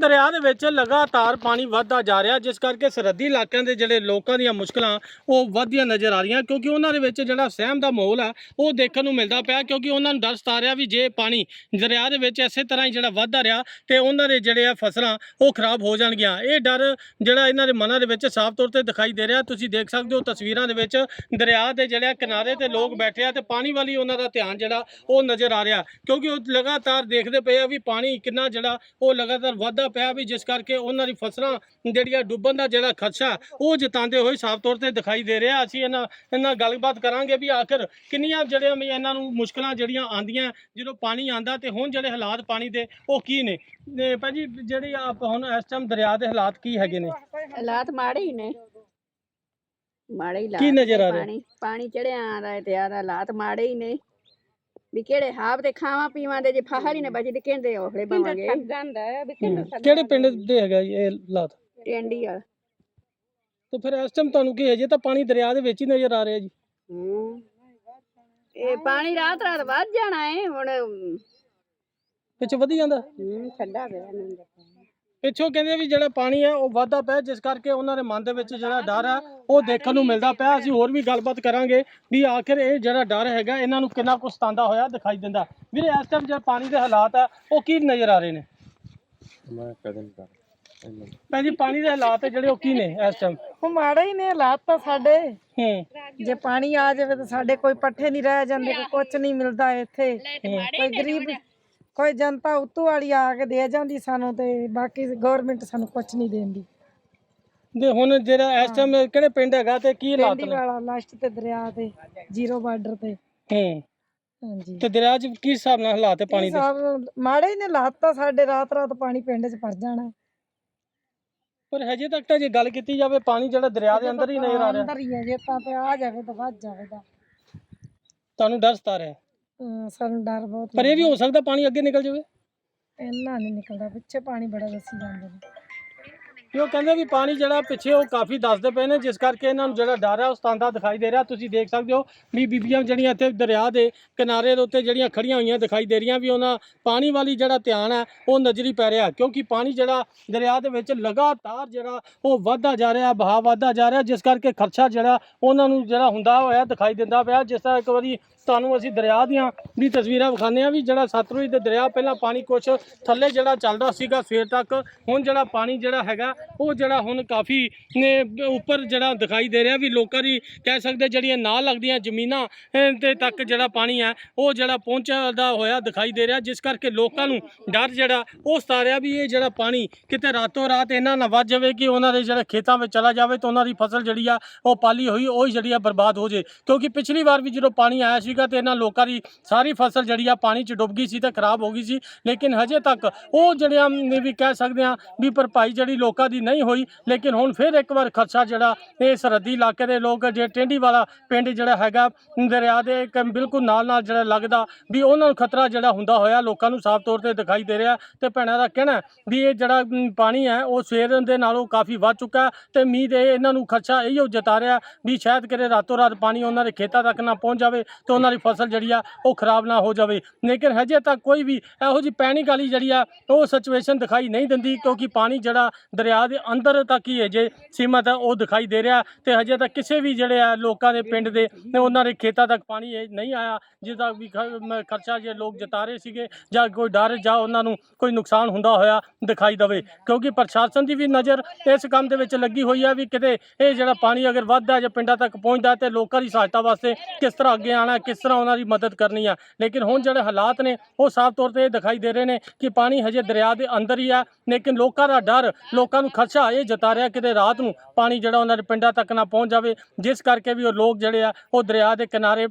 ਦਰਿਆ ਦੇ ਵਿੱਚ ਲਗਾਤਾਰ ਪਾਣੀ ਵੱਧਦਾ ਜਾ ਰਿਹਾ, ਜਿਸ ਕਰਕੇ ਸਰਹੱਦੀ ਇਲਾਕਿਆਂ ਦੇ ਜਿਹੜੇ ਲੋਕਾਂ ਦੀਆਂ ਮੁਸ਼ਕਲਾਂ ਉਹ ਵੱਧਦੀਆਂ ਨਜ਼ਰ ਆ ਰਹੀਆਂ, ਕਿਉਂਕਿ ਉਹਨਾਂ ਦੇ ਵਿੱਚ ਜਿਹੜਾ ਸਹਿਮ ਦਾ ਮਾਹੌਲ ਆ, ਉਹ ਦੇਖਣ ਨੂੰ ਮਿਲਦਾ ਪਿਆ, ਕਿਉਂਕਿ ਉਹਨਾਂ ਨੂੰ ਡਰ ਸਤਾ ਰਿਹਾ ਵੀ ਜੇ ਪਾਣੀ ਦਰਿਆ ਦੇ ਵਿੱਚ ਇਸੇ ਤਰ੍ਹਾਂ ਹੀ ਜਿਹੜਾ ਵੱਧਦਾ ਰਿਹਾ ਤੇ ਉਹਨਾਂ ਦੇ ਜਿਹੜੇ ਆ ਫਸਲਾਂ ਉਹ ਖਰਾਬ ਹੋ ਜਾਣਗੀਆਂ। ਇਹ ਡਰ ਜਿਹੜਾ ਇਹਨਾਂ ਦੇ ਮਨਾਂ ਦੇ ਵਿੱਚ ਸਾਫ਼ ਤੌਰ ਤੇ ਦਿਖਾਈ ਦੇ ਰਿਹਾ, ਤੁਸੀਂ ਦੇਖ ਸਕਦੇ ਹੋ ਤਸਵੀਰਾਂ ਦੇ ਵਿੱਚ ਦਰਿਆ ਦੇ ਜਿਹੜੇ ਆ ਕਿਨਾਰੇ ਤੇ ਲੋਕ ਬੈਠੇ ਆ ਤੇ ਪਾਣੀ ਵਾਲੀ ਉਹਨਾਂ ਦਾ ਧਿਆਨ ਜਿਹੜਾ ਉਹ ਨਜ਼ਰ ਆ ਰਿਹਾ, ਕਿਉਂਕਿ ਉਹ ਲਗਾਤਾਰ ਦੇਖਦੇ ਪਏ ਆ ਵੀ ਪਾਣੀ ਕਿੰਨਾ ਜਿਹੜਾ ਉਹ ਲਗਾਤਾਰ ਵੱਧਦਾ ਪਿਆ ਵੀ ਜਿਸ ਕਰਕੇ ਉਹਨਾਂ ਦੀ ਫਸਲਾਂ ਜਿਹੜੀਆਂ ਡੁੱਬਣ ਦਾ ਜਿਹੜਾ ਖਦਸ਼ਾ ਉਹ ਜਤਾਉਂਦੇ ਹੋਏ ਸਾਫ਼ ਤੌਰ ਤੇ ਦਿਖਾਈ ਦੇ ਰਿਹਾ। ਅਸੀਂ ਇਹਨਾਂ ਇਹਨਾਂ ਗੱਲਬਾਤ ਕਰਾਂਗੇ ਵੀ ਆਖਰ ਕਿੰਨੀਆਂ ਜਿਹੜੀਆਂ ਵੀ ਇਹਨਾਂ ਨੂੰ ਮੁਸ਼ਕਲਾਂ ਜਿਹੜੀਆਂ ਆਂਦੀਆਂ ਜਦੋਂ ਪਾਣੀ ਆਂਦਾ ਤੇ ਹੁਣ ਜਿਹੜੇ ਹਾਲਾਤ ਪਾਣੀ ਦੇ ਉਹ ਕੀ ਨੇ? ਭਾਜੀ ਜਿਹੜੀ ਆਪ ਹੁਣ ਇਸ ਟਾਈਮ ਦਰਿਆ ਦੇ ਹਾਲਾਤ ਕੀ ਹੈਗੇ ਨੇ? ਹਾਲਾਤ ਮਾੜੇ ਹੀ ਨੇ। ਮਾੜੇ ਹੀ ਕੀ ਨਜ਼ਰ ਨੇ, ਆ ਰਿਹਾ? ਪਾਣੀ ਪਾਣੀ ਚੜਿਆ ਆਦਾ ਤੇ ਯਾਰ ਹਾਲਾਤ ਮਾੜੇ ਹੀ ਨੇ। ਵੀ ਕਿਹੜੇ ਹਾਬ ਤੇ ਖਾਵਾਂ ਪੀਵਾਂ ਦੇ ਜੇ ਫਾਹਰ ਹੀ ਨੇ ਬਚੇ ਤੇ ਕਹਿੰਦੇ ਔਖਲੇ ਬਵਾਂਗੇ ਕਿਹੜੇ ਪਿੰਡ ਦੇ ਹੈਗਾ ਜੀ ਇਹ ਹਾਲਾਤ ਟੈਂਡੀ ਵਾਲਾ। ਤੇ ਫਿਰ ਇਸ ਟਾਈਮ ਤੁਹਾਨੂੰ ਕੀ ਹੈ ਜੇ ਤਾਂ ਪਾਣੀ ਦਰਿਆ ਦੇ ਵਿੱਚ ਹੀ ਨਜ਼ਰ ਆ ਰਿਹਾ ਜੀ। ਹੂੰ ਇਹ ਪਾਣੀ ਰਾਤ ਰਾਤ ਵੱਧ ਜਾਣਾ ਹੈ ਹੁਣ ਪਿੱਛੇ ਵਧੀ ਜਾਂਦਾ? ਹੂੰ ਠੰਡਾ ਪਿਆ ਨੂੰ ਪਿੱਛੋਂ ਕਹਿੰਦੇ ਵੀ ਜਿਹੜਾ ਪਾਣੀ ਹੈ ਉਹ ਵਾਧਾ ਪਿਆ ਜਿਸ ਕਰਕੇ ਉਹਨਾਂ ਦੇ ਮਨ ਦੇ ਵਿੱਚ ਜਿਹੜਾ ਡਰ ਆ ਉਹ ਦੇਖਣ ਨੂੰ ਮਿਲਦਾ ਪਿਆ। ਅਸੀਂ ਹੋਰ ਵੀ ਗੱਲਬਾਤ ਕਰਾਂਗੇ ਵੀ ਆਖਿਰ ਇਹ ਜਿਹੜਾ ਡਰ ਹੈਗਾ ਇਹਨਾਂ ਨੂੰ ਕਿੰਨਾ ਕੁ ਸਤਾਉਂਦਾ ਹੋਇਆ ਦਿਖਾਈ ਦਿੰਦਾ। ਵੀਰੇ ਇਸ ਟਾਈਮ ਜਿਹੜਾ ਪਾਣੀ ਦੇ ਹਾਲਾਤ ਆ ਉਹ ਕੀ ਨਜ਼ਰ ਆ ਰਹੇ ਨੇ? ਮੈਂ ਕਦਮ ਕਰ ਭੈਣ ਜੀ ਪਾਣੀ ਦੇ ਹਾਲਾਤ ਜਿਹੜੇ ਉਹ ਕੀ ਨੇ ਇਸ ਟਾਈਮ ਉਹ ਮਾੜੇ ਹੀ ਨੇ ਹਾਲਾਤ ਤਾਂ ਸਾਡੇ। ਹੂੰ। ਜੇ ਪਾਣੀ ਆ ਜਾਵੇ ਤਾਂ ਸਾਡੇ ਕੋਈ ਪੱਠੇ ਨਹੀਂ ਰਹਿ ਜਾਂਦੇ ਕੋਈ ਕੁਝ ਨਹੀਂ ਮਿਲਦਾ ਇੱਥੇ। ਕੋਈ ਗਰੀਬ ਕੋਈ ਜਨਤਾ ਉਤੋਂ ਵਾਲੀ ਆ ਕੇ ਦੇ ਜਾਂਦੀ ਸਾਨੂੰ ਤੇ ਬਾਕੀ ਗਵਰਨਮੈਂਟ ਸਾਨੂੰ ਕੁਝ ਨਹੀਂ ਦੇਂਦੀ। ਦੇ ਹੁਣ ਜਿਹੜਾ ਇਸ ਟਾਈਮ ਕਿਹੜੇ ਪਿੰਡ ਹੈਗਾ ਤੇ ਕੀ ਹਾਲਾਤ ਪਿੰਡੀ ਨੇ? ਵਾਲਾ ਲਾਸਟ ਤੇ ਦਰਿਆ ਤੇ ਜ਼ੀਰੋ ਬਾਰਡਰ ਤੇ। ਹੂੰ। ਹਾਂਜੀ। ਤੇ ਦਰਿਆ 'ਚ ਕਿਸ ਹਿਸਾਬ ਨਾਲ ਹਾਲਾਤ ਹੈ ਪਾਣੀ ਦੇ? ਸਭ ਮਾੜੇ ਹੀ ਨੇ ਹਾਲਾਤ ਤਾਂ ਸਾਡੇ ਰਾਤ ਰਾਤ ਪਾਣੀ ਪਿੰਡ 'ਚ ਭਰ ਜਾਣਾ। ਪਰ ਹਜੇ ਤੱਕ ਤਾਂ ਜੇ ਗੱਲ ਕੀਤੀ ਜਾਵੇ ਪਾਣੀ ਜਿਹੜਾ ਦਰਿਆ ਦੇ ਅੰਦਰ ਹੀ ਨਜ਼ਰ ਆ ਰਿਹਾ। ਅੰਦਰ ਹੀ ਹੈ ਜੇ ਤਾਂ ਤੇ ਆ ਜਾਵੇ ਤਾਂ ਵੱਧ ਜਾਵੇਗਾ। ਤੁਹਾਨੂੰ ਡਰ ਸਤਾ ਰਿਹਾ? ਅਮ ਸਾਨੂੰ ਡਰ ਬਹੁਤ ਪਰ ਇਹ ਵੀ ਹੋ ਸਕਦਾ ਪਾਣੀ ਅੱਗੇ ਨਿਕਲ ਜਾਵੇ। ਇੰਨਾ ਨਹੀਂ ਨਿਕਲਦਾ ਪਿੱਛੇ ਪਾਣੀ ਬੜਾ ਦੱਸੀ ਜਾਂਦੇ ਨੇ। ਕਿ ਉਹ ਕਹਿੰਦੇ ਵੀ ਪਾਣੀ ਜਿਹੜਾ ਪਿੱਛੇ ਉਹ ਕਾਫੀ ਦੱਸਦੇ ਪਏ ਨੇ, ਜਿਸ ਕਰਕੇ ਇਹਨਾਂ ਨੂੰ ਜਿਹੜਾ ਡਰ ਹੈ ਉਹ ਸਤਾਂਦਾ ਦਿਖਾਈ ਦੇ ਰਿਹਾ। ਤੁਸੀਂ ਦੇਖ ਸਕਦੇ ਹੋ ਵੀ ਬੀਬੀਆਂ ਜਿਹੜੀਆਂ ਇੱਥੇ ਦਰਿਆ ਦੇ ਕਿਨਾਰੇ ਦੇ ਉੱਤੇ ਜਿਹੜੀਆਂ ਖੜੀਆਂ ਹੋਈਆਂ ਦਿਖਾਈ ਦੇ ਰਹੀਆਂ, ਵੀ ਉਹਨਾਂ ਪਾਣੀ ਵਾਲੀ ਜਿਹੜਾ ਧਿਆਨ ਹੈ ਉਹ ਨਜ਼ਰੀ ਪੈ ਰਿਹਾ। ਕਿਉਂਕਿ ਪਾਣੀ ਜਿਹੜਾ ਦਰਿਆ ਦੇ ਵਿੱਚ ਲਗਾਤਾਰ ਜਿਹੜਾ ਉਹ ਵੱਧਦਾ ਜਾ ਰਿਹਾ ਬਹਾਅ ਵੱਧਦਾ ਜਾ ਰਿਹਾ, ਜਿਸ ਕਰਕੇ ਖਰਚਾ ਜਿਹੜਾ ਉਹਨਾਂ ਨੂੰ ਜਿਹੜਾ ਹੁੰਦਾ ਹੋਇਆ ਦਿਖਾਈ ਦਿੰਦਾ ਪਿਆ। ਜਿਸ ਤਰ੍ਹਾਂ ਇੱਕ ਵਾਰੀ ਤੁਹਾਨੂੰ ਅਸੀਂ ਦਰਿਆ ਦੀਆਂ ਵੀ ਤਸਵੀਰਾਂ ਵਿਖਾਉਂਦੇ ਆ ਵੀ ਜਿਹੜਾ ਸਤਲੁਜ ਦੇ ਦਰਿਆ, ਪਹਿਲਾਂ ਪਾਣੀ ਕੁਛ ਥੱਲੇ ਜਿਹੜਾ ਚੱਲਦਾ ਸੀਗਾ ਸਵੇਰ ਤੱਕ ਹੁਣ ਜਿਹੜਾ ਪਾਣੀ ਜਿਹੜਾ ਹੈਗਾ ਉਹ ਜਿਹੜਾ ਹੁਣ ਕਾਫੀ ਉੱਪਰ ਜਿਹੜਾ ਦਿਖਾਈ ਦੇ ਰਿਹਾ ਵੀ ਲੋਕਾਂ ਦੀ ਕਹਿ ਸਕਦੇ ਜਿਹੜੀਆਂ ਨਾਲ ਲੱਗਦੀਆਂ ਜ਼ਮੀਨਾਂ ਅਹ, ਤੇ ਤੱਕ ਜਿਹੜਾ ਪਾਣੀ ਹੈ ਉਹ ਜਿਹੜਾ ਪਹੁੰਚਦਾ ਹੋਇਆ ਦਿਖਾਈ ਦੇ ਰਿਹਾ ਜਿਸ ਕਰਕੇ ਲੋਕਾਂ ਨੂੰ ਡਰ ਜਿਹੜਾ ਉਹ ਸਤਾ ਰਿਹਾ ਵੀ ਇਹ ਜਿਹੜਾ ਪਾਣੀ ਕਿਤੇ ਰਾਤੋਂ ਰਾਤ ਇਹਨਾਂ ਨਾਲ ਵੱਜ ਜਾਵੇ ਕਿ ਉਹਨਾਂ ਦੇ ਜਿਹੜੇ ਖੇਤਾਂ ਵਿੱਚ ਚਲਾ ਜਾਵੇ ਤਾਂ ਉਹਨਾਂ ਦੀ ਫਸਲ ਜਿਹੜੀ ਆ ਉਹ ਪਾਲੀ ਹੋਈ ਉਹ ਹੀ ਜਿਹੜੀ ਆ ਬਰਬਾਦ ਹੋ ਜੇ। ਕਿਉਂਕਿ ਪਿਛਲੀ ਵਾਰ ਵੀ ਜਦੋਂ ਪਾਣੀ ਆਇਆ ਸੀਗਾ ਤੇ ਇਹਨਾਂ ਲੋਕਾਂ ਦੀ ਸਾਰੀ ਫਸਲ ਜਿਹੜੀ ਆ ਪਾਣੀ 'ਚ ਡੁੱਬ ਗਈ ਸੀ ਤੇ ਖਰਾਬ ਹੋ ਗਈ ਸੀ ਲੇਕਿਨ ਹਜੇ ਤੱਕ ਉਹ ਜਿਹੜਿਆਂ ਵੀ ਕਹਿ ਸਕਦੇ ਆ ਵੀ ਭਰਪਾਈ ਜਿਹੜੀ ਲੋਕਾਂ ਦੀ ਨਹੀਂ ਹੋਈ, ਲੇਕਿਨ ਹੁਣ ਫਿਰ ਇੱਕ ਵਾਰ ਖਰਚਾ ਜਿਹੜਾ ਇਹ ਸਰਹੱਦੀ ਇਲਾਕੇ ਦੇ ਲੋਕ ਜੇ ਟੈਂਡੀ ਵਾਲਾ ਪਿੰਡ ਜਿਹੜਾ ਹੈਗਾ, ਦਰਿਆ ਦੇ ਇੱਕ ਬਿਲਕੁਲ ਨਾਲ ਨਾਲ ਜਿਹੜਾ ਲੱਗਦਾ ਵੀ ਉਹਨਾਂ ਨੂੰ ਖਤਰਾ ਜਿਹੜਾ ਹੁੰਦਾ ਹੋਇਆ, ਲੋਕਾਂ ਨੂੰ ਸਾਫ਼ ਤੌਰ ਤੇ ਦਿਖਾਈ ਦੇ ਰਿਹਾ ਤੇ ਭੈਣਾਂ ਦਾ ਕਹਿਣਾ ਵੀ ਇਹ ਜਿਹੜਾ ਪਾਣੀ ਹੈ, ਉਹ ਸਵੇਰ ਦੇ ਨਾਲੋਂ ਕਾਫੀ ਵੱਧ ਚੁੱਕਾ ਹੈ ਤੇ ਮੀਂਹ ਦੇ ਇਹਨਾਂ ਨੂੰ ਖਰਚਾ ਇਹੋ ਜਤਾ ਰਿਹਾ ਵੀ ਸ਼ਾਇਦ ਕਿਤੇ ਰਾਤੋਂ ਰਾਤ ਪਾਣੀ ਉਹਨਾਂ ਦੇ ਖੇਤਾਂ ਤੱਕ ਨਾ ਪਹੁੰਚ ਜਾਵੇ ਤੇ ਉਹਨਾਂ ਦੀ ਫਸਲ ਜਿਹੜੀ ਆ, ਉਹ ਖਰਾਬ ਨਾ ਹੋ ਜਾਵੇ। ਲੇਕਿਨ ਹਜੇ ਤੱਕ ਕੋਈ ਵੀ ਇਹੋ ਜੀ ਪੈਨਿਕ ਵਾਲੀ ਜਿਹੜੀ ਆ, ਉਹ ਸਿਚੁਏਸ਼ਨ ਦਿਖਾਈ ਨਹੀਂ ਦਿੰਦੀ ਕਿਉਂਕਿ ਪਾਣੀ ਜਿਹੜਾ ਦਰਿਆ ਦੇ ਅੰਦਰ ਤੱਕ ਹੀ ਹੈ ਜੇ ਸੀਮਤ ਹੈ ਉਹ ਦਿਖਾਈ ਦੇ ਰਿਹਾ ਤੇ ਹਜੇ ਤੱਕ ਕਿਸੇ ਵੀ ਜਿਹੜੇ ਆ ਲੋਕਾਂ ਦੇ ਪਿੰਡ ਦੇ ਉਹਨਾਂ ਦੇ ਖੇਤਾਂ ਤੱਕ ਪਾਣੀ ਇਹ ਨਹੀਂ ਆਇਆ ਜਿਸ ਜਿਹਦਾ ਵੀ ਖਰਚਾ ਜੇ ਲੋਕ ਜਤਾ ਰਹੇ ਸੀਗੇ ਜਾਂ ਕੋਈ ਡਰ ਜਾਂ ਉਹਨਾਂ ਨੂੰ ਕੋਈ ਨੁਕਸਾਨ ਹੁੰਦਾ ਹੋਇਆ ਦਿਖਾਈ ਦਵੇ, ਕਿਉਂਕਿ ਪ੍ਰਸ਼ਾਸਨ ਦੀ ਵੀ ਨਜ਼ਰ ਇਸ ਕੰਮ ਦੇ ਵਿੱਚ ਲੱਗੀ ਹੋਈ ਹੈ ਵੀ ਕਿਤੇ ਇਹ ਜਿਹੜਾ ਪਾਣੀ ਅਗਰ ਵੱਧਦਾ ਜਾਂ ਪਿੰਡਾਂ ਤੱਕ ਪਹੁੰਚਦਾ ਤੇ ਲੋਕਾਂ ਦੀ ਸਹਾਇਤਾ ਵਾਸਤੇ ਕਿਸ ਤਰ੍ਹਾਂ ਅੱਗੇ ਆਣਾ ਕਿਸ ਤਰ੍ਹਾਂ ਉਹਨਾਂ ਦੀ ਮਦਦ ਕਰਨੀ ਆ। ਲੇਕਿਨ ਹੁਣ ਜਿਹੜੇ ਹਾਲਾਤ ਨੇ, ਉਹ ਸਾਫ਼ ਤੌਰ ਤੇ ਇਹ ਦਿਖਾਈ ਦੇ ਰਹੇ ਨੇ ਕਿ ਪਾਣੀ ਹਜੇ ਦਰਿਆ ਦੇ ਅੰਦਰ ਹੀ ਆ, ਲੇਕਿਨ ਲੋਕਾਂ ਦਾ ਡਰ, ਲੋਕਾਂ ਨੂੰ ਖਰਚਾ ਇਹ ਜਤਾ ਰਿਹਾ ਕਿਤੇ ਰਾਤ ਨੂੰ ਪਾਣੀ ਜਿਹੜਾ ਉਹਨਾਂ ਦੇ ਪਿੰਡਾਂ ਤੱਕ ਨਾ ਪਹੁੰਚ ਜਾਵੇ, ਜਿਸ ਕਰਕੇ ਵੀ ਉਹ ਲੋਕ ਜਿਹੜੇ ਆ, ਉਹ ਦਰਿਆ ਦੇ ਕਿਨਾਰੇ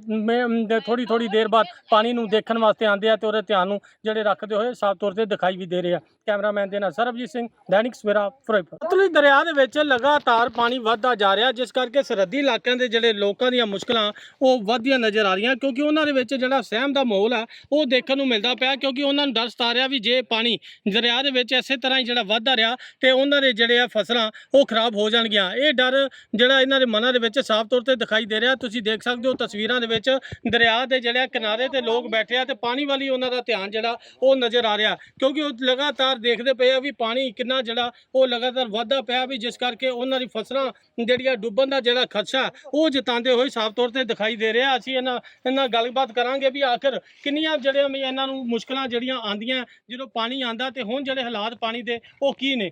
ਥੋੜੀ ਥੋੜੀ ਦੇਰ ਬਾਅਦ ਪਾਣੀ ਨੂੰ ਦੇਖਣ ਵਾਸਤੇ ਆਉਂਦੇ ਆ ਤੇ ਉਹਦੇ ਧਿਆਨ ਨੂੰ ਜਿਹੜੇ ਰੱਖਦੇ ਹੋਏ ਸਾਫ਼ ਤੌਰ ਤੇ ਦਿਖਾਈ ਵੀ ਦੇ ਰਹੇ ਆ। ਕੈਮਰਾਮੈਨ ਦੇ ਨਾਲ ਸਰਬਜੀਤ ਸਿੰਘ, ਦੈਨਿਕ ਸਵੇਰਾ, ਫਿਰੋਜ਼ਪੁਰ। ਸਤਲੁਜ ਦਰਿਆ ਦੇ ਵਿੱਚ ਲਗਾਤਾਰ ਪਾਣੀ ਵੱਧਦਾ ਜਾ ਰਿਹਾ, ਜਿਸ ਕਰਕੇ ਸਰਹੱਦੀ ਇਲਾਕਿਆਂ ਦੇ ਜਿਹੜੇ ਲੋਕਾਂ ਦੀਆਂ ਮੁਸ਼ਕਲਾਂ, ਉਹ ਵੱਧਦੀਆਂ ਨਜ਼ਰ ਆ ਰਹੀਆਂ, ਕਿਉਂਕਿ ਉਹਨਾਂ ਦੇ ਵਿੱਚ ਜਿਹੜਾ ਸਹਿਮ ਦਾ ਮਾਹੌਲ ਆ, ਉਹ ਦੇਖਣ ਨੂੰ ਮਿਲਦਾ ਪਿਆ, ਕਿਉਂਕਿ ਉਹਨਾਂ ਨੂੰ ਡਰ ਸਤਾ ਰਿਹਾ ਵੀ ਜੇ ਪਾਣੀ ਦਰਿਆ ਦੇ ਵਿੱਚ ਇਸੇ ਤਰ੍ਹਾਂ ਹੀ ਜਿਹੜਾ ਵੱਧਦਾ ਰਿਹਾ, ਤੇ ਉਹਨਾਂ ਦੇ ਜਿਹੜੇ ਆ ਫਸਲਾਂ, ਉਹ ਖਰਾਬ ਹੋ ਜਾਣਗੀਆਂ। ਇਹ ਡਰ ਜਿਹੜਾ ਇਹਨਾਂ ਦੇ ਮਨਾਂ ਦੇ ਵਿੱਚ ਸਾਫ਼ ਤੌਰ ਤੇ ਦਿਖਾਈ ਦੇ ਰਿਹਾ, ਤੁਸੀਂ ਦੇਖ ਸਕਦੇ ਹੋ ਤਸਵੀਰਾਂ ਦੇ ਵਿੱਚ ਦਰਿਆ ਦੇ ਜਿਹੜੇ ਕਿਨਾਰੇ ਤੇ ਲੋਕ ਬੈਠੇ ਆ, ਤੇ ਪਾਣੀ ਵਾਲੀ ਉਹਨਾਂ ਦਾ ਧਿਆਨ ਜਿਹੜਾ, ਉਹ ਨਜ਼ਰ ਆ ਰਿਹਾ, ਕਿਉਂਕਿ ਉਹ ਲਗਾਤਾਰ ਦੇਖਦੇ ਪਏ ਆ ਵੀ ਪਾਣੀ ਕਿੰਨਾ ਜਿਹੜਾ ਉਹ ਲਗਾਤਾਰ ਵਾਧਾ ਪਿਆ ਵੀ ਜਿਸ ਕਰਕੇ ਉਹਨਾਂ ਦੀ ਫਸਲਾਂ ਜਿਹੜੀਆਂ ਡੁੱਬਣ ਦਾ ਜਿਹੜਾ ਖਦਸ਼ਾ ਉਹ ਜਤਾਉਂਦੇ ਹੋਏ ਸਾਫ਼ ਤੌਰ ਤੇ ਦਿਖਾਈ ਦੇ ਰਿਹਾ। ਅਸੀਂ ਇਹਨਾਂ ਇਹਨਾਂ ਗੱਲਬਾਤ ਕਰਾਂਗੇ ਵੀ ਆਖਰ ਕਿੰਨੀਆਂ ਜਿਹੜੀਆਂ ਵੀ ਇਹਨਾਂ ਨੂੰ ਮੁਸ਼ਕਲਾਂ ਜਿਹੜੀਆਂ ਆਂਦੀਆਂ ਜਦੋਂ ਪਾਣੀ ਆਂਦਾ ਤੇ ਹੁਣ ਜਿਹੜੇ ਹਾਲਾਤ ਪਾਣੀ ਦੇ ਉਹ ਕੀ ਨੇ?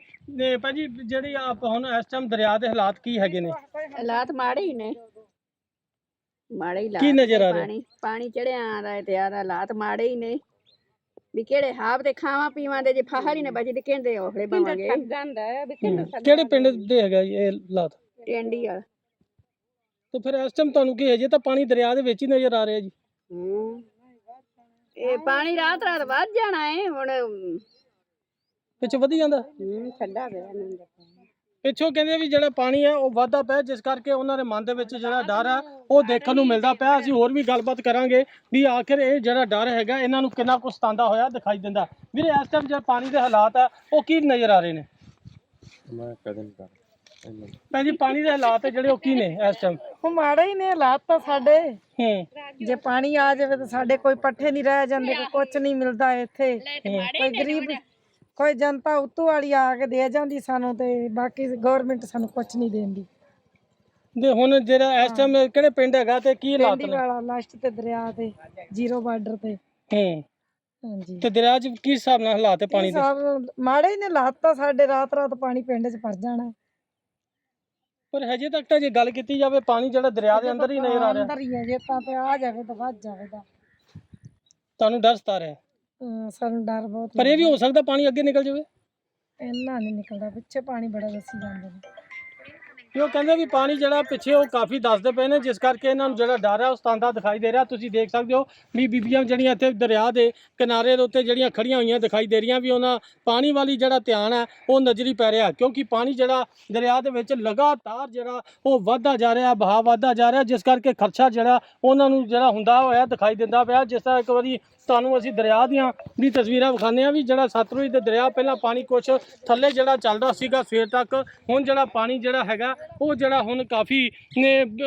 ਭਾਜੀ ਜਿਹੜੀ ਆਪ ਹੁਣ ਇਸ ਟਾਈਮ ਦਰਿਆ ਦੇ ਹਾਲਾਤ ਕੀ ਹੈਗੇ ਨੇ? ਹਾਲਾਤ ਮਾੜੇ ਹੀ ਨੇ। ਮਾੜੇ ਹੀ ਕੀ ਨਜ਼ਰ ਆ ਰਿਹਾ? ਪਾਣੀ ਪਾਣੀ ਚੜਿਆ ਆ ਰਿਹਾ ਤੇ ਯਾਰ ਹਾਲਾਤ ਮਾੜੇ ਹੀ ਨੇ। ਵੀ ਕਿਹੜੇ ਹਾਬ ਤੇ ਖਾਵਾਂ ਪੀਵਾਂ ਦੇ ਜੇ ਫਾਹਰ ਹੀ ਨੇ ਬਚੇ ਤੇ ਕਹਿੰਦੇ ਔਖਲੇ ਬਵਾਂਗੇ ਹੂੰ। ਕਿਹੜੇ ਪਿੰਡ ਦੇ ਹੈਗਾ ਜੀ ਇਹ ਹਾਲਾਤ ਟੈਂਡੀ ਵਾਲ। ਤੇ ਫਿਰ ਇਸ ਟਾਈਮ ਤੁਹਾਨੂੰ ਕੀ ਹੈ ਜੇ ਤਾਂ ਪਾਣੀ ਦਰਿਆ ਦੇ ਵਿੱਚ ਹੀ ਨਜ਼ਰ ਆ ਰਿਹਾ ਜੀ। ਹੂੰ। ਇਹ ਪਾਣੀ ਰਾਤ ਰਾਤ ਵੱਧ ਜਾਣਾ ਹੈ ਹੁਣ ਵਿੱਚ ਵਧੀ ਜਾਂਦਾ? ਹੂੰ ਠੰਡਾ ਪਿਆ ਨੰਦ ਪਿੱਛੋਂ ਕਹਿੰਦੇ ਵੀ ਜਿਹੜਾ ਪਾਣੀ ਹੈ ਉਹ ਵਾਧਾ ਪਿਆ ਜਿਸ ਕਰਕੇ ਉਹਨਾਂ ਦੇ ਮਨ ਦੇ ਵਿੱਚ ਜਿਹੜਾ ਡਰ ਆ ਉਹ ਦੇਖਣ ਨੂੰ ਮਿਲਦਾ ਪਿਆ। ਅਸੀਂ ਹੋਰ ਵੀ ਗੱਲਬਾਤ ਕਰਾਂਗੇ ਵੀ ਆਖਿਰ ਇਹ ਜਿਹੜਾ ਡਰ ਹੈਗਾ ਇਹਨਾਂ ਨੂੰ ਕਿੰਨਾ ਕੁ ਸਤਾਉਂਦਾ ਹੋਇਆ ਦਿਖਾਈ ਦਿੰਦਾ। ਵੀਰੇ ਇਸ ਟਾਈਮ ਜਿਹੜਾ ਪਾਣੀ ਦੇ ਹਾਲਾਤ ਆ ਉਹ ਕੀ ਨਜ਼ਰ ਆ ਰਹੇ ਨੇ? ਮੈਂ ਕਦੇ ਨਹੀਂ ਕਰ ਭੈਣ ਜੀ ਪਾਣੀ ਦੇ ਹਾਲਾਤ ਜਿਹੜੇ ਉਹ ਕੀ ਨੇ ਇਸ ਟਾਈਮ ਉਹ ਮਾੜੇ ਹੀ ਨੇ ਹਾਲਾਤ ਤਾਂ ਸਾਡੇ। ਹੂੰ। ਜੇ ਪਾਣੀ ਆ ਜਾਵੇ ਤਾਂ ਸਾਡੇ ਕੋਈ ਪੱਠੇ ਨਹੀਂ ਰਹਿ ਜਾਂਦੇ ਕੋਈ ਕੁਝ ਨਹੀਂ ਮਿਲਦਾ ਇੱਥੇ। ਕੋਈ ਗਰੀਬ ਕੋਈ ਜਨਤਾ ਉਤੋਂ ਵਾਲੀ ਆ ਕੇ ਦੇ ਜਾਂਦੀ ਸਾਨੂੰ ਤੇ ਬਾਕੀ ਗਵਰਨਮੈਂਟ ਸਾਨੂੰ ਕੁਝ ਨਹੀਂ ਦੇਂਦੀ। ਦੇ ਹੁਣ ਜਿਹੜਾ ਇਸ ਟਾਈਮ ਕਿਹੜੇ ਪਿੰਡ ਹੈਗਾ ਤੇ ਕੀ ਹਾਲਾਤ ਪਿੰਡੀ ਨੇ? ਵਾਲਾ ਲਾਸਟ ਤੇ ਦਰਿਆ ਤੇ ਜ਼ੀਰੋ ਬਾਰਡਰ ਤੇ। ਹੂੰ। ਹਾਂਜੀ। ਤੇ ਦਰਿਆ 'ਚ ਕੀ ਹਿਸਾਬ ਨਾਲ ਹਾਲਾਤ ਹੈ ਪਾਣੀ ਦੇ? ਸਭ ਮਾੜੇ ਹੀ ਨੇ ਹਾਲਾਤ ਤਾਂ ਸਾਡੇ ਰਾਤ ਰਾਤ ਪਾਣੀ ਪਿੰਡ 'ਚ ਭਰ ਜਾਣਾ। ਪਰ ਹਜੇ ਤੱਕ ਤਾਂ ਜੇ ਗੱਲ ਕੀਤੀ ਜਾਵੇ ਪਾਣੀ ਜਿਹੜਾ ਦਰਿਆ ਦੇ ਅੰਦਰ ਹੀ ਨਜ਼ਰ ਆ ਰਿਹਾ। ਅੰਦਰ ਹੀ ਹੈ ਜੇ ਤਾਂ ਤੇ ਆ ਜਾਵੇ ਤਾਂ ਵੱਧ ਜਾਵੇਗਾ। ਤੁਹਾਨੂੰ ਡਰ ਸਤਾ ਰਿਹਾ। ਸਾਨੂੰ ਡਰ ਬਹੁਤ ਪਰ ਇਹ ਵੀ ਹੋ ਸਕਦਾ ਪਾਣੀ ਅੱਗੇ ਨਿਕਲ ਜਾਵੇ? ਇੰਨਾ ਨਹੀਂ ਨਿਕਲਦਾ ਪਿੱਛੇ ਪਾਣੀ ਬੜਾ ਦੱਸੀ ਜਾਂਦੇ ਨੇ। ਕਿ ਉਹ ਕਹਿੰਦੇ ਵੀ ਪਾਣੀ ਜਿਹੜਾ ਪਿੱਛੇ ਉਹ ਕਾਫੀ ਦੱਸਦੇ ਪਏ ਨੇ ਜਿਸ ਕਰਕੇ ਇਹਨਾਂ ਨੂੰ ਜਿਹੜਾ ਡਰ ਹੈ ਉਹ ਸਤਾਂਦਾ ਦਿਖਾਈ ਦੇ ਰਿਹਾ। ਤੁਸੀਂ ਦੇਖ ਸਕਦੇ ਹੋ ਵੀ ਬੀਬੀਆਂ ਜਿਹੜੀਆਂ ਇੱਥੇ ਦਰਿਆ ਦੇ ਕਿਨਾਰੇ ਦੇ ਉੱਤੇ ਜਿਹੜੀਆਂ ਖੜੀਆਂ ਹੋਈਆਂ ਦਿਖਾਈ ਦੇ ਰਹੀਆਂ ਵੀ ਉਹਨਾਂ ਪਾਣੀ ਵਾਲੀ ਜਿਹੜਾ ਧਿਆਨ ਹੈ ਉਹ ਨਜ਼ਰੀ ਪੈ ਰਿਹਾ। ਕਿਉਂਕਿ ਪਾਣੀ ਜਿਹੜਾ ਦਰਿਆ ਦੇ ਵਿੱਚ ਲਗਾਤਾਰ ਜਿਹੜਾ ਉਹ ਵਧਦਾ ਜਾ ਰਿਹਾ ਵਹਾਅ ਵਧਦਾ ਜਾ ਰਿਹਾ ਜਿਸ ਕਰਕੇ ਖਰਚਾ ਜਿਹੜਾ ਉਹਨਾਂ ਨੂੰ ਜਿਹੜਾ ਹੁੰਦਾ ਹੋਇਆ ਦਿਖਾਈ ਦਿੰਦਾ ਪਿਆ। ਜਿਸ ਤਰ੍ਹਾਂ ਇੱਕ ਵਾਰੀ ਤੁਹਾਨੂੰ ਅਸੀਂ ਦਰਿਆ ਦੀਆਂ ਦੀ ਤਸਵੀਰਾਂ ਵਿਖਾਉਂਦੇ ਆ ਵੀ ਜਿਹੜਾ ਸਤਲੁਜ ਦੇ ਦਰਿਆ ਪਹਿਲਾਂ ਪਾਣੀ ਕੁਛ ਥੱਲੇ ਜਿਹੜਾ ਚੱਲਦਾ ਸੀਗਾ ਸਵੇਰ ਤੱਕ ਹੁਣ ਜਿਹੜਾ ਪਾਣੀ ਜਿਹੜਾ ਹੈਗਾ ਉਹ ਜਿਹੜਾ ਹੁਣ ਕਾਫੀ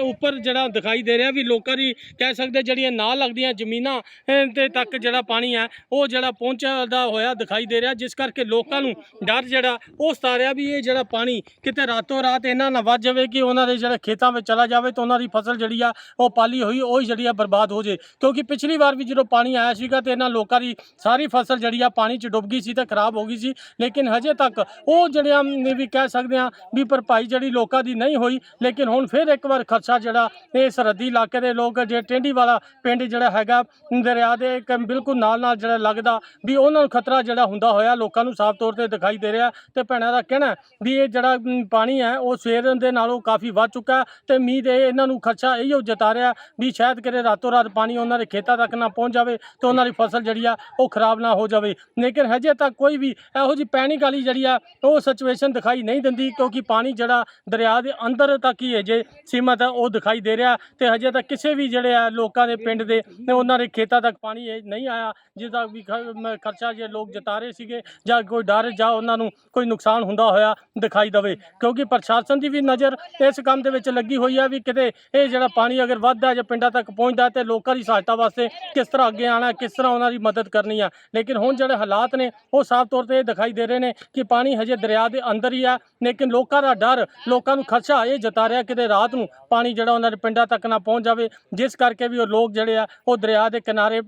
ਉੱਪਰ ਜਿਹੜਾ ਦਿਖਾਈ ਦੇ ਰਿਹਾ ਵੀ ਲੋਕਾਂ ਦੀ ਕਹਿ ਸਕਦੇ ਜਿਹੜੀਆਂ ਨਾਲ ਲੱਗਦੀਆਂ ਜ਼ਮੀਨਾਂ ਅਹ, ਤੇ ਤੱਕ ਜਿਹੜਾ ਪਾਣੀ ਹੈ ਉਹ ਜਿਹੜਾ ਪਹੁੰਚਦਾ ਹੋਇਆ ਦਿਖਾਈ ਦੇ ਰਿਹਾ ਜਿਸ ਕਰਕੇ ਲੋਕਾਂ ਨੂੰ ਡਰ ਜਿਹੜਾ ਉਹ ਸਤਾ ਰਿਹਾ ਵੀ ਇਹ ਜਿਹੜਾ ਪਾਣੀ ਕਿਤੇ ਰਾਤੋਂ ਰਾਤ ਇਹਨਾਂ ਨਾਲ ਵੱਜ ਜਾਵੇ ਕਿ ਉਹਨਾਂ ਦੇ ਜਿਹੜੇ ਖੇਤਾਂ ਵਿੱਚ ਚਲਾ ਜਾਵੇ ਤਾਂ ਉਹਨਾਂ ਦੀ ਫਸਲ ਜਿਹੜੀ ਆ ਉਹ ਪਾਲੀ ਹੋਈ ਉਹ ਹੀ ਜਿਹੜੀ ਆ ਬਰਬਾਦ ਹੋ ਜੇ ਕਿਉਂਕਿ ਪਿਛਲੀ ਵਾਰ ਵੀ ਜਦੋਂ ਪਾਣੀ ਆਇਆ ਸੀ ਸੀਗਾ ਤੇ ਇਹਨਾਂ ਲੋਕਾਂ ਦੀ ਸਾਰੀ ਫਸਲ ਜਿਹੜੀ ਆ ਪਾਣੀ 'ਚ ਡੁੱਬ ਗਈ ਸੀ ਤੇ ਖਰਾਬ ਹੋ ਗਈ ਸੀ। ਲੇਕਿਨ ਹਜੇ ਤੱਕ ਉਹ ਜਿਹੜਿਆਂ ਨੇ ਵੀ ਕਹਿ ਸਕਦੇ ਆ ਵੀ ਭਰਪਾਈ ਜਿਹੜੀ ਲੋਕਾਂ ਦੀ ਨਹੀਂ ਹੋਈ, ਲੇਕਿਨ ਹੁਣ ਫਿਰ ਇੱਕ ਵਾਰ ਖਰਚਾ ਜਿਹੜਾ ਇਹ ਸਰਹੱਦੀ ਇਲਾਕੇ ਦੇ ਲੋਕ, ਜੇ ਟੈਂਡੀ ਵਾਲਾ ਪਿੰਡ ਜਿਹੜਾ ਹੈਗਾ ਦਰਿਆ ਦੇ ਇੱਕ ਬਿਲਕੁਲ ਨਾਲ ਨਾਲ ਜਿਹੜਾ ਲੱਗਦਾ ਵੀ ਉਹਨਾਂ ਨੂੰ ਖਤਰਾ ਜਿਹੜਾ ਹੁੰਦਾ ਹੋਇਆ, ਲੋਕਾਂ ਨੂੰ ਸਾਫ਼ ਤੌਰ ਤੇ ਦਿਖਾਈ ਦੇ ਰਿਹਾ ਤੇ ਭੈਣਾਂ ਦਾ ਕਹਿਣਾ ਵੀ ਇਹ ਜਿਹੜਾ ਪਾਣੀ ਹੈ, ਉਹ ਸਵੇਰ ਦੇ ਨਾਲੋਂ ਕਾਫੀ ਵੱਧ ਚੁੱਕਾ ਹੈ ਤੇ ਮੀਂਹ ਇਹ ਇਹਨਾਂ ਨੂੰ ਖਰਚਾ ਇਹੋ ਜਤਾ ਰਿਹਾ ਵੀ ਸ਼ਾਇਦ ਕਿਤੇ ਰਾਤੋਂ ਰਾਤ ਪਾਣੀ ਉਹਨਾਂ ਦੇ ਖੇਤਾਂ ਤੱਕ ਨਾ ਪਹੁੰਚ ਜਾਵੇ ਤੇ ਉਹਨਾਂ ਦੀ ਫਸਲ ਜਿਹੜੀ ਆ, ਉਹ ਖਰਾਬ ਨਾ ਹੋ ਜਾਵੇ। ਲੇਕਿਨ ਹਜੇ ਤੱਕ ਕੋਈ ਵੀ ਇਹੋ ਜਿਹੀ ਪੈਨਿਕ ਵਾਲੀ ਜਿਹੜੀ ਆ, ਉਹ ਸਿਚੁਏਸ਼ਨ ਦਿਖਾਈ ਨਹੀਂ ਦਿੰਦੀ, ਕਿਉਂਕਿ ਪਾਣੀ ਜਿਹੜਾ ਦਰਿਆ ਦੇ ਅੰਦਰ ਤੱਕ ਹੀ ਹੈ ਜੇ ਸੀਮਤ ਹੈ ਉਹ ਦਿਖਾਈ ਦੇ ਰਿਹਾ। ਤੇ ਹਜੇ ਤੱਕ ਕਿਸੇ ਵੀ ਜਿਹੜੇ ਆ ਲੋਕਾਂ ਦੇ ਪਿੰਡ ਦੇ ਉਹਨਾਂ ਦੇ ਖੇਤਾਂ ਤੱਕ ਪਾਣੀ ਇਹ ਨਹੀਂ ਆਇਆ ਜਿਸ ਜਿਹਦਾ ਵੀ ਖ- ਮ- ਖਰਚਾ ਜੇ ਲੋਕ ਜਤਾ ਰਹੇ ਸੀਗੇ, ਜਾਂ ਕੋਈ ਡਰ ਜਾਂ ਉਹਨਾਂ ਨੂੰ ਕੋਈ ਨੁਕਸਾਨ ਹੁੰਦਾ ਹੋਇਆ ਦਿਖਾਈ ਦਵੇ। ਕਿਉਂਕਿ ਪ੍ਰਸ਼ਾਸਨ ਦੀ ਵੀ ਨਜ਼ਰ ਇਸ ਕੰਮ ਦੇ ਵਿੱਚ ਲੱਗੀ ਹੋਈ ਹੈ ਵੀ ਕਿਤੇ ਇਹ ਜਿਹੜਾ ਪਾਣੀ ਅਗਰ ਵੱਧਦਾ ਜਾਂ ਪਿੰਡਾਂ ਤੱਕ ਪਹੁੰਚਦਾ, ਤੇ ਲੋਕਾਂ ਦੀ ਸਹਾਇਤਾ ਵਾਸਤੇ ਕਿਸ ਤਰ੍ਹਾਂ ਅੱਗੇ ਆਣਾ ਕਿਸ ਤਰ੍ਹਾਂ ਉਹਨਾਂ ਦੀ ਮਦਦ ਕਰਨੀ ਆ। ਲੇਕਿਨ ਹੁਣ ਜਿਹੜੇ ਹਾਲਾਤ ਨੇ, ਉਹ ਸਾਫ਼ ਤੌਰ ਤੇ ਇਹ ਦਿਖਾਈ ਦੇ ਰਹੇ ਨੇ ਕਿ ਪਾਣੀ ਹਜੇ ਦਰਿਆ ਦੇ ਅੰਦਰ ਹੀ ਆ। ਲੇਕਿਨ ਲੋਕਾਂ ਦਾ ਡਰ, ਲੋਕਾਂ ਨੂੰ ਖਰਚਾ ਇਹ ਜਤਾ ਰਿਹਾ ਕਿਤੇ ਰਾਤ ਨੂੰ ਪਾਣੀ ਜਿਹੜਾ ਉਹਨਾਂ ਦੇ ਪਿੰਡਾਂ ਤੱਕ ਨਾ ਪਹੁੰਚ ਜਾਵੇ। ਜਿਸ ਕਰਕੇ ਵੀ ਉਹ ਲੋਕ ਜਿਹੜੇ ਆ, ਉਹ ਦਰਿਆ ਦੇ ਕਿਨਾਰੇ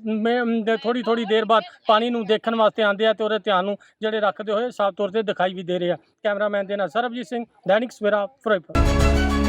ਥੋੜੀ ਥੋੜੀ ਦੇਰ ਬਾਅਦ ਪਾਣੀ ਨੂੰ ਦੇਖਣ ਵਾਸਤੇ ਆਉਂਦੇ ਆ ਤੇ ਉਹਦੇ ਧਿਆਨ ਨੂੰ ਜਿਹੜੇ ਰੱਖਦੇ ਹੋਏ ਸਾਫ਼ ਤੌਰ ਤੇ ਦਿਖਾਈ ਵੀ ਦੇ ਰਹੇ ਆ। ਕੈਮਰਾਮੈਨ ਦੇ ਨਾਲ ਸਰਬਜੀਤ ਸਿੰਘ, ਦੈਨਿਕ ਸਵੇਰਾ, ਫਿਰੋਜ਼ਪੁਰ।